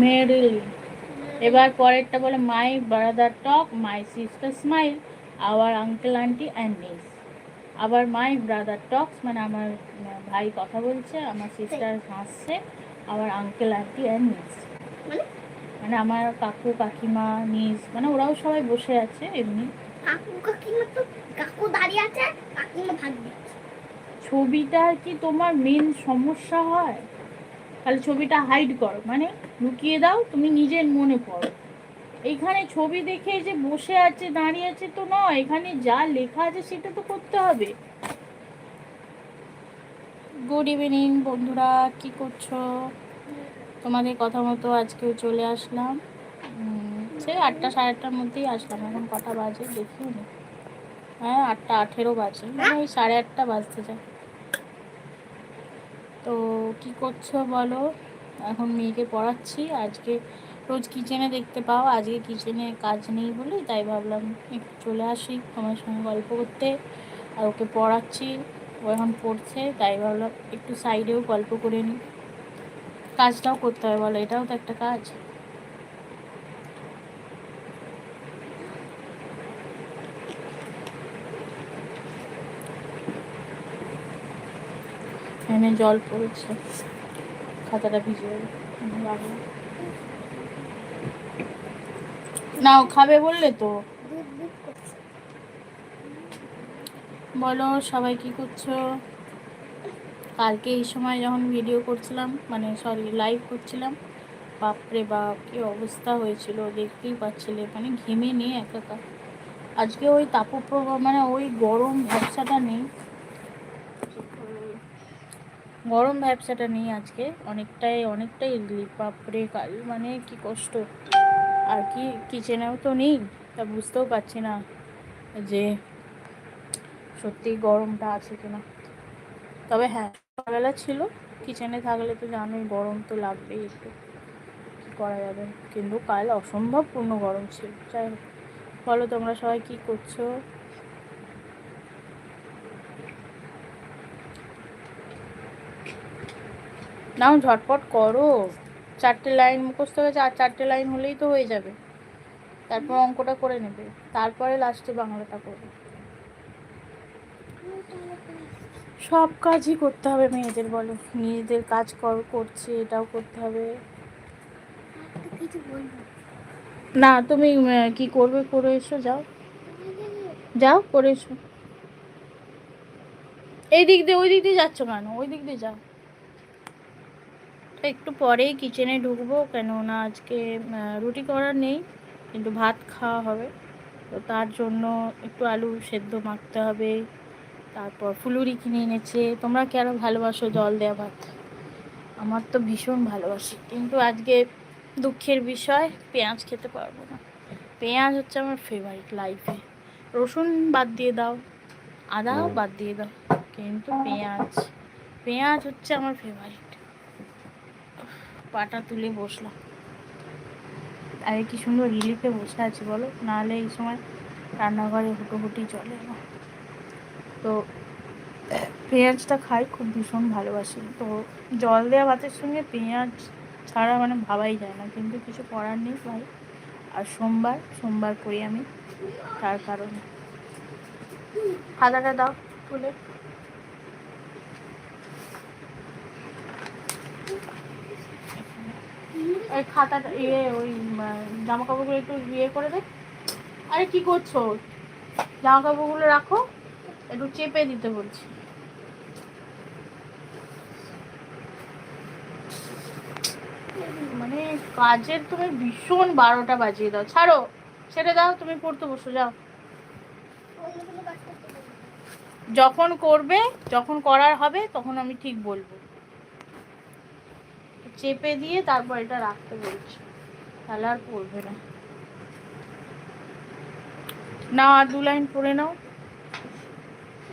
Merrily. এবার পরেরটা বলে my brother talk my sister smile our uncle aunty and niece আবার মাই ব্রাদার টক্স মানে আমার ভাই কথা বলছে আমার সিস্টার হাসছে আবার আঙ্কেল আন্টি অ্যান্ড নিস মানে? মানে আমার কাকু কাকিমা নিস মানে ওরাও সবাই বসে আছে এমনি। কাকু কাকিমা তো কাকু দাঁড়িয়ে আছে কাকিমা ভাত দিচ্ছে। ছবিটা কি তোমার মেন সমস্যা হয়? তাহলে ছবিটা হাইড করো। মানে লুকিয়ে দাও তুমি নিজের মনে পড়ো। এখানে ছবি দেখে যে বসে আছে দাঁড়িয়ে আছে তো নয় এখানে যা লেখা আছে সেটা তো করতে হবে। গুড ইভিনিং বন্ধুরা কি করছ? তোমাদের কথা মতো আজকেও চলে আসলাম। উম, সে আটটা সাড়ে আটটার মধ্যেই আসলাম এখন কটা বাজে? দেখিও নি। হ্যাঁ আটটা আঠেরো বাজে। মানে ওই সাড়ে আটটা বাজতে যায়। তো কি করছ বলো? এখন মেয়েকে পড়াচ্ছি। আজকে রোজ কিচেনে দেখতে পাও। আজকে কিচেনে কাজ নেই বলে তাই ভাবলাম একটু চলে আসি তোমার সঙ্গে গল্প করতে। আর ওকে পড়াচ্ছি। ও এখন পড়ছে তাই ভাবলাম একটু সাইডেও গল্প করে নিই। কাজটাও করতে হবে বলো, এটাও তো একটা কাজ। এখানে জল পড়েছে, খাতাটা ভিজে লাগবে নাও, খাবে বললে তো। বলো, সবাই কি করছ? কালকে এই সময় যখন ভিডিও করছিলাম মানে সরি লাইভ করছিলাম, বাপরে বাপ, কি অবস্থা হয়েছিল, দেখতেই পাচ্ছিলে মানে ঘেমে নিয়ে একাকার। আজকে ওই তাপপ্রবাহ মানে ওই গরম ভ্যাবসাটা নেই। গরম ব্যবসাটা নেই আজকে। অনেকটাই অনেকটাই রিলিফ বাপরে, কাল মানে কি কষ্ট। আর কি কিচেনেও তো নেই, তা বুঝতেও পারছি না যে সত্যি গরমটা আছে কিনা। তবে হ্যাঁ সকালবেলা ছিল। কিচেনে থাকলে তো জানোই গরম তো লাগবেই একটু। কী করা যাবে? কিন্তু কাল অসম্ভব পূর্ণ গরম ছিল। যাই হোক, বলো তোমরা সবাই কী করছ? নাও, ঝটপট করো। চারটে লাইন মুখস্থ হয়েছে আর চারটে লাইন হলেই তো হয়ে যাবে। তারপর অঙ্কটা করে নেবে। তারপরে লাস্টে বাংলাটা করবে। সব কাজই করতে হবে মেয়েদের, বলো। নিজেদের কাজ কর, করছে, এটাও করতে হবে। না, তুমি কি করবে, করে এসো, যাও। যাও, করে এসো। এই দিক দিয়ে, ওই দিক দিয়ে যাচ্ছ কেন? ওই দিক দিয়ে যাও। তো একটু পরেই কিচেনে ঢুকবো কেননা আজকে রুটি করার নেই কিন্তু ভাত খাওয়া হবে। তো তার জন্য একটু আলু সেদ্ধ মাখতে হবে তারপর ফুলুরি কিনে এনেছে। তোমরা কেন ভালোবাসো জল দেওয়া ভাত? আমার তো ভীষণ ভালোবাসি কিন্তু আজকে দুঃখের বিষয় পেঁয়াজ খেতে পারব না। পেঁয়াজ হচ্ছে আমার ফেভারিট লাইফে রসুন বাদ দিয়ে দাও আদাও বাদ দিয়ে দাও কিন্তু পেঁয়াজ পেঁয়াজ হচ্ছে আমার ফেভারিট পাটা তুলে বসলাম। আরে কি সুন্দর রিলিফে বসে আছি বলো? নাহলে এই সময় রান্নাঘরে হুটোহুটি চলে না। তো, পেঁয়াজটা খাই, খুব ভীষণ ভালোবাসি। তো জল দেওয়া ভাতের সঙ্গে পেঁয়াজ ছাড়া মানে ভাবাই যায় না। কিন্তু কিছু করার নেই ভাই। আর সোমবার সোমবার করি আমি, তার কারণে। খাতাটা দাও, তুলে। ওই খাতাটা ইয়ে ওই জামা কাপড়গুলো একটু ইয়ে করে দে। আরে, কি করছ? জামা কাপড়গুলো রাখো, একটু চেপে দিতে বলছি। মানে কাজের তুমি ভীষণ বারোটা বাজিয়ে দাও। ছাড়ো, ছেড়ে দাও, তুমি পড়তে বসো, যাও। যখন করবে, যখন করার হবে, তখন আমি ঠিক বলব। চেপে দিয়ে তারপর এটা রাখতে বলছি। তাহলে আর পড়বে না। নাও আর দু লাইন পড়ে নাও।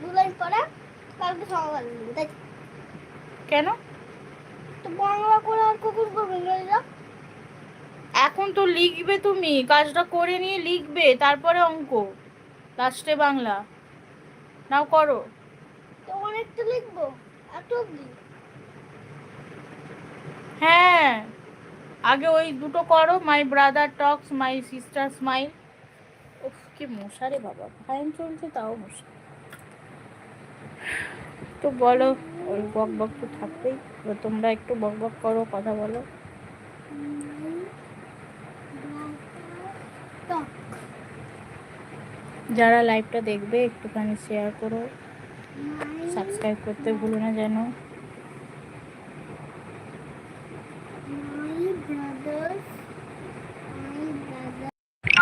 দু লাইন পরে কালকে সকাল কেন? তো বাংলা করে আর কখন করবে ইংরেজিটা এখন তো লিখবে তুমি কাজটা করে নিয়ে লিখবে তারপরে অঙ্ক। লাস্টে বাংলা। নাও করো। তো অনেকটা লিখব এত অব্দি হ্যাঁ আগে ওই দুটো করো my brother talks my sister smile উফ কি মশা রে বাবা ফাইন চলছে তাও মশা তো বলো ওই বক বক তো থাকবেই তোমরা একটু বক বক করো কথা বলো। যারা লাইভটা দেখবে একটুখানি শেয়ার করো। সাবস্ক্রাইব করতে ভুলো না যেন।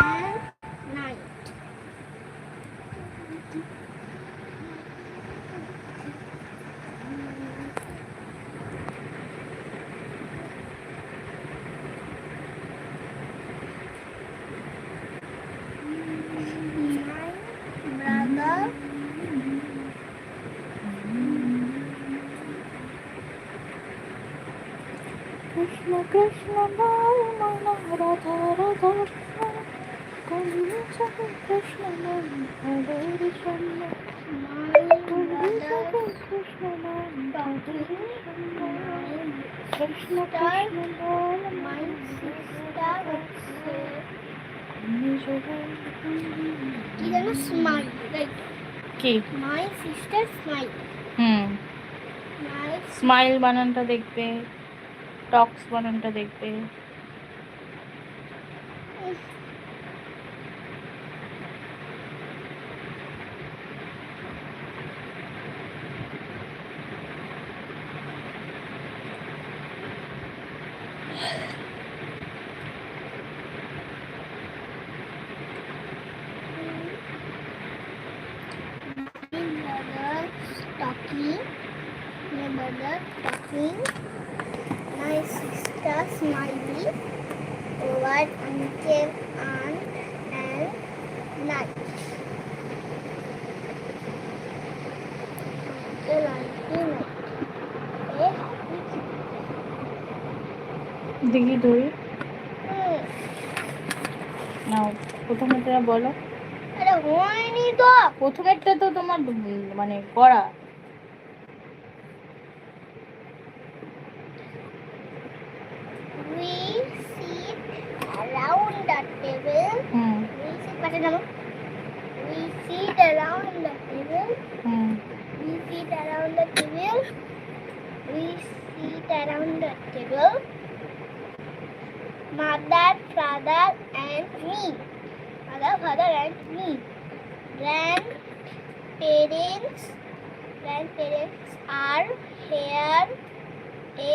and night. Krishna Krishna Bal Mana Radha Radha কি? স্মাইল রাইট কি মাই সিস্টার স্মাইল হুম স্মাইল বানানটা দেখবে টক্স বানানটা দেখবে। Talking my brother talking. My sister smiley. Over uncle aunt দেখি ধরি Hmm. নাও প্রথমেরটা বলো আরে হয়নি তো প্রথমেরটা তো তোমার মানে করা we sit around the table hmm we sit we around the table we sit around the table we sit around the table mother father and me mother father and me grandparents grandparents are here a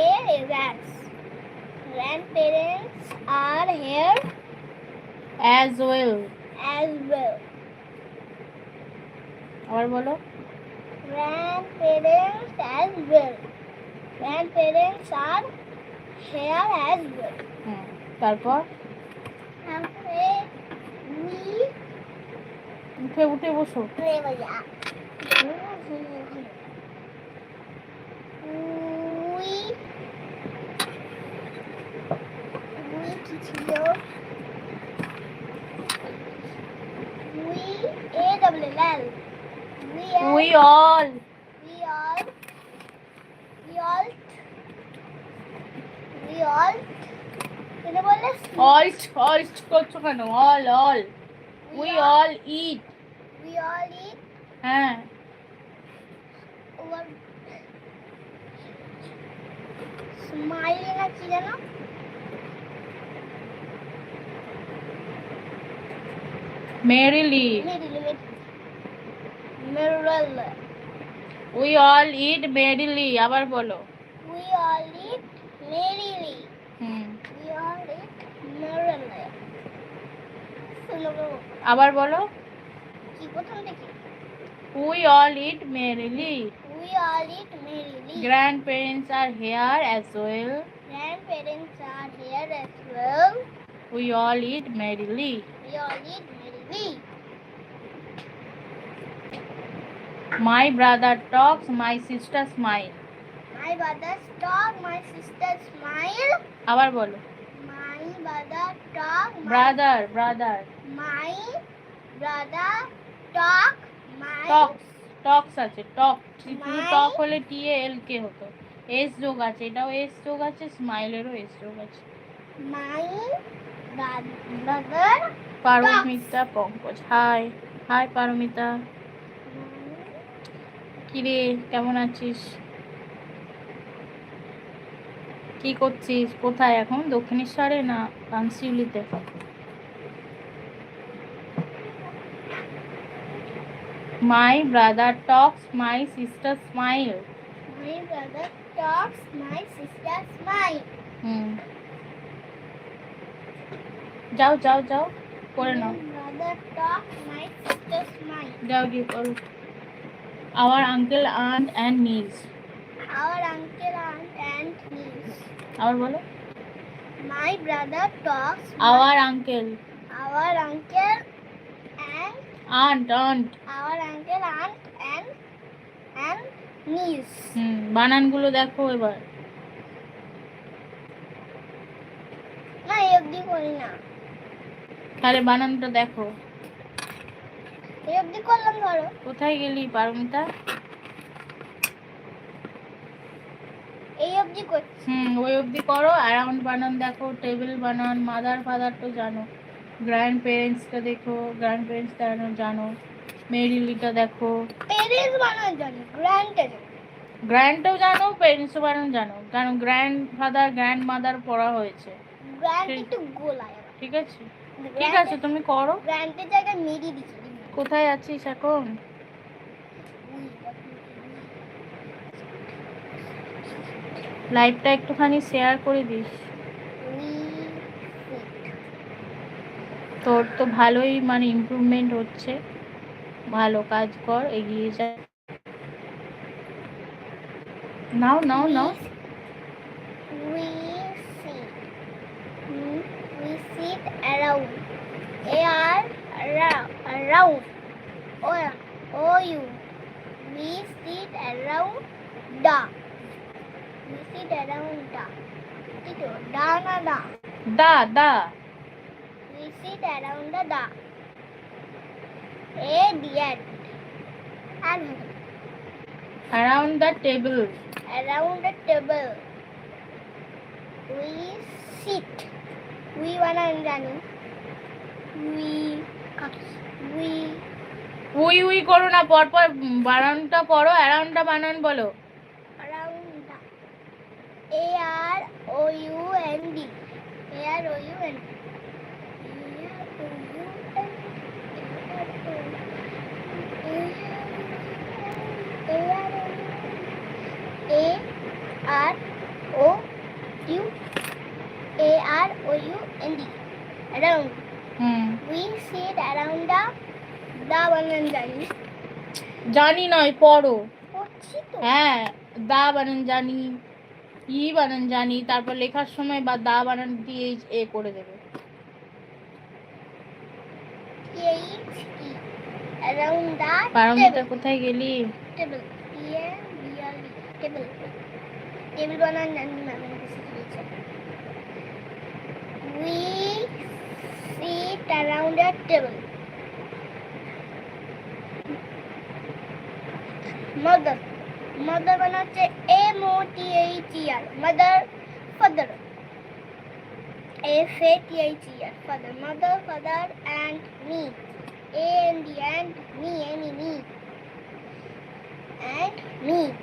rats grandparents are here as well as well আবার বলো grandparents as well. Grandparents are here as well. হুম তারপর উঠে উঠে বসো ছিল we a double we are We all, we all, we all? অল্ট অল্ট করছ কেন all all we all eat We all eat হ্যাঁ smile না কি জানো? Merrily merrily. We all eat merrily আবার বলো We all eat merrily. Hmm We all eat merrily. শোনো গো, আবার বলো we all eat merrily We all eat merrily. Grandparents are here as well Grandparents are here as well. We all eat merrily We all eat merrily. My brother talks my sister smile My brother talk, my sister smile. আবার বলো My brother talk, my, brother brother my brother talk, my talks talks আছে শুধু My- টক হলে টি এল কে হতো। S যোগ আছে এটাও S যোগ আছে স্মাইলেরও এস যোগ আছে। My brother Paramita Pankaj hi hi Paramita. কিরে কেমন আছিস? কি করছিস? কোথায় এখন? দক্ষিণেশ্বরে না কাঞ্চিউলিতে my brother talks my sister smile my brother talks my sister smile. হুম। যাও যাও যাও করে নাও। যাও গিয়ে করো। Our uncle aunt and niece our uncle aunt and niece. আবার বলো। My brother talks our uncle our uncle and aunt aunt our uncle aunt and and niece. হুম বানানগুলো দেখো এবার। না এই অবধি করি না। তাহলে বানানটা দেখো। এই অবধি করলাম ধরো। কোথায় গেলি পারমিতা এই অবধি করছি। হুম ওই অবধি করো। অ্যারাউন্ড বানান দেখো টেবিল বানান মাদার ফাদার তো জানো। গ্র্যান্ড পেরেন্টসটা দেখো গ্র্যান্ড পেরেন্টস জানো। জানো মেরিলিটা দেখো। পেরেন্টস বানানো জানি গ্র্যান্ড গ্র্যান্ডও জানো পেরেন্টসও বানান জানো। কারণ গ্র্যান্ড ফাদার গ্র্যান্ড মাদার পড়া হয়েছে। গ্র্যান্ড ঠিক। একটু গোলায় ঠিক আছে। ঠিক আছে তুমি করো। গ্র্যান্ডের জায়গায় মেরি দিচ্ছি। কোথায় আছিস এখন? লাইভটা একটুখানি শেয়ার করে দিস তোর তো ভালোই মানে ইম্প্রুভমেন্ট হচ্ছে ভালো কাজ কর, এগিয়ে যা নাও নাও নাও around. A R. Around. O O U. We sit around the. We sit around the. itu da na da. দা দা We sit around the da. A the end. And around the table around the table. We sit. We wanna জানি. We we we we করো না পরপর বানানটা পড়ো অ্যারাউন্ডটা বানান বলো around the A R O U N D. A R O U N D. A R O U A R O U N D around hmm we sit around the the বানান জানি জানি নয় পড়ো পড়ছি তো হ্যাঁ দা বানান জানি কি বানান, জানি। তারপর লেখার সময় বা দা বানান দিয়ে এ করে দেবে। পারমিতা, কোথায় গেলি? মদর বানাচ্ছে M-O-T-H-E-R, mother, father. F-A-T-H-E-R, father, mother, father, and me. And me, and me, any me. And me.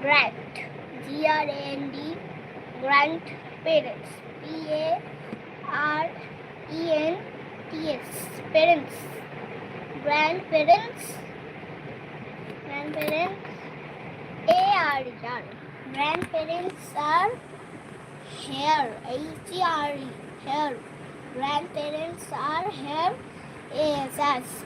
Grant, G-R-A-N-D, grant parents, P-A-R-E-N-T-S, parents. Grandparents, grandparents. A R E R. Grandparents are here. H E R E. Here. Grandparents are here. A S S